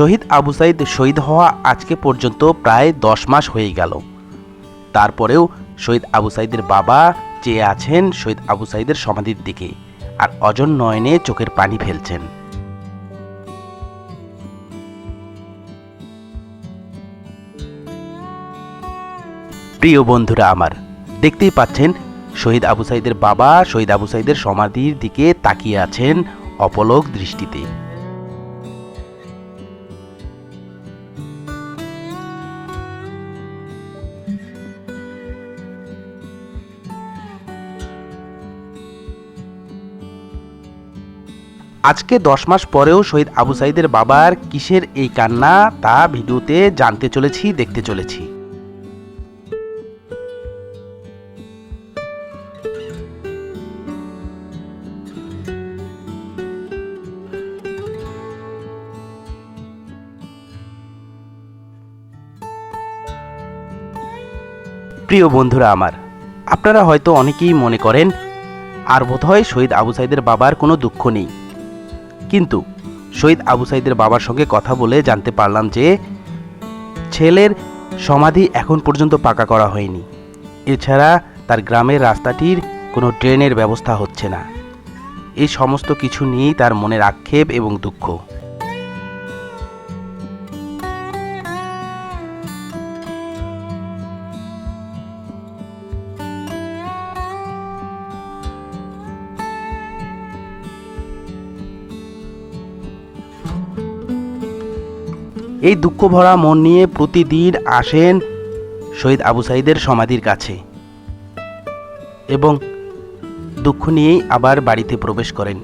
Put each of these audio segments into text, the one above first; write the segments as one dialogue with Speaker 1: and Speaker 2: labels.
Speaker 1: শহীদ আবু সাইদ শহীদ হওয়া আজকে পর্যন্ত প্রায় দশ মাস হয়ে গেল। তারপরেও শহীদ আবু সাইদের বাবা চেয়ে আছেন শহীদ আবু সাইদের সমাধির দিকে আর অজন নয়নে চোখের পানি ফেলছেন। প্রিয় বন্ধুরা আমার, দেখতেই পাচ্ছেন শহীদ আবু সাইদের বাবা, শহীদ আবু সাইদের সমাধির দিকে তাকিয়ে আছেন অপলক দৃষ্টিতে। আজকে দশ মাস পরেও শহীদ আবু সাইদের বাবার কিসের এই কান্না তা ভিডিওতে জানতে চলেছি, দেখতে চলেছি। প্রিয় বন্ধুরা আমার, আপনারা হয়তো অনেকেই মনে করেন, আর বোধহয় শহীদ আবু সাইদের বাবার কোনো দুঃখ নেই। কিন্তু শহীদ আবু সাইদের বাবার সঙ্গে কথা বলে জানতে পারলাম যে ছেলের সমাধি এখন পর্যন্ত পাকা করা হয়নি। এছাড়া তার গ্রামের রাস্তাটির কোনো ট্রেনের ব্যবস্থা হচ্ছে না। এই সমস্ত কিছু নিয়েই তার মনের আক্ষেপ এবং দুঃখ। এই দুঃখ ভরা মন নিয়ে প্রতিদিন আসেন শহীদ আবু সাইদের সমাধির কাছে এবং দুঃখ নিয়েই আবার বাড়িতে প্রবেশ করেন।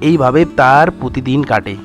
Speaker 1: এইভাবে তার প্রতিদিন কাটে।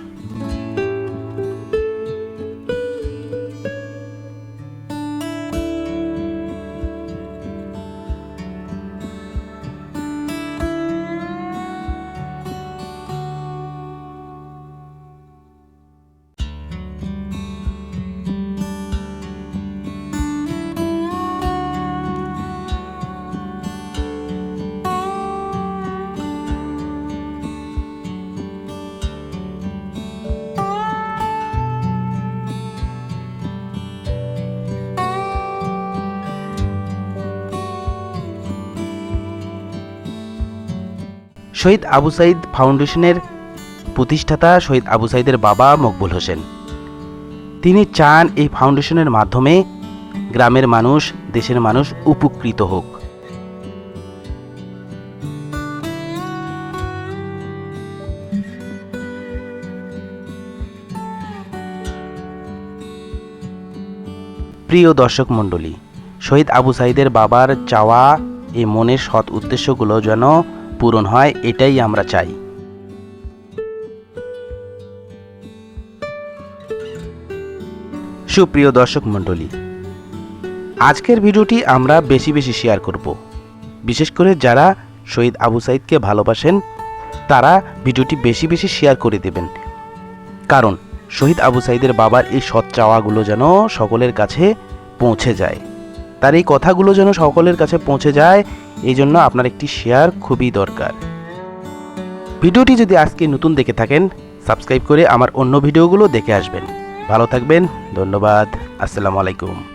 Speaker 1: শহীদ আবু সাইদ ফাউন্ডেশনের প্রতিষ্ঠাতা শহীদ আবু সাইদের বাবা মকবুল হোসেন। তিনি চান এই ফাউন্ডেশনের মাধ্যমে গ্রামের মানুষ, দেশের মানুষ উপকৃত হোক। প্রিয় দর্শক মণ্ডলী, শহীদ আবু সাইদের বাবার চাওয়া, এই মনের সৎ উদ্দেশ্যগুলো যেন পূরণ হয়, এটাই আমরা চাই। সুপ্রিয় দর্শক মণ্ডলী, আজকের ভিডিওটি আমরা বেশি বেশি শেয়ার করব। বিশেষ করে যারা শহীদ আবু সাইদকে ভালোবাসেন, তারা ভিডিওটি বেশি বেশি শেয়ার করে দেবেন। কারণ শহীদ আবু সাইদের বাবার এই সৎ চাওয়াগুলো যেন সকলের কাছে পৌঁছে যায়। তার এই কথাগুলো যেন সকলের কাছে পৌঁছে যায়, এই জন্য আপনার একটি শেয়ার খুবই দরকার। ভিডিওটি যদি আজকে নতুন দেখে থাকেন সাবস্ক্রাইব করে আমার অন্য ভিডিওগুলো দেখে আসবেন। ভালো থাকবেন, ধন্যবাদ, আসসালামু আলাইকুম।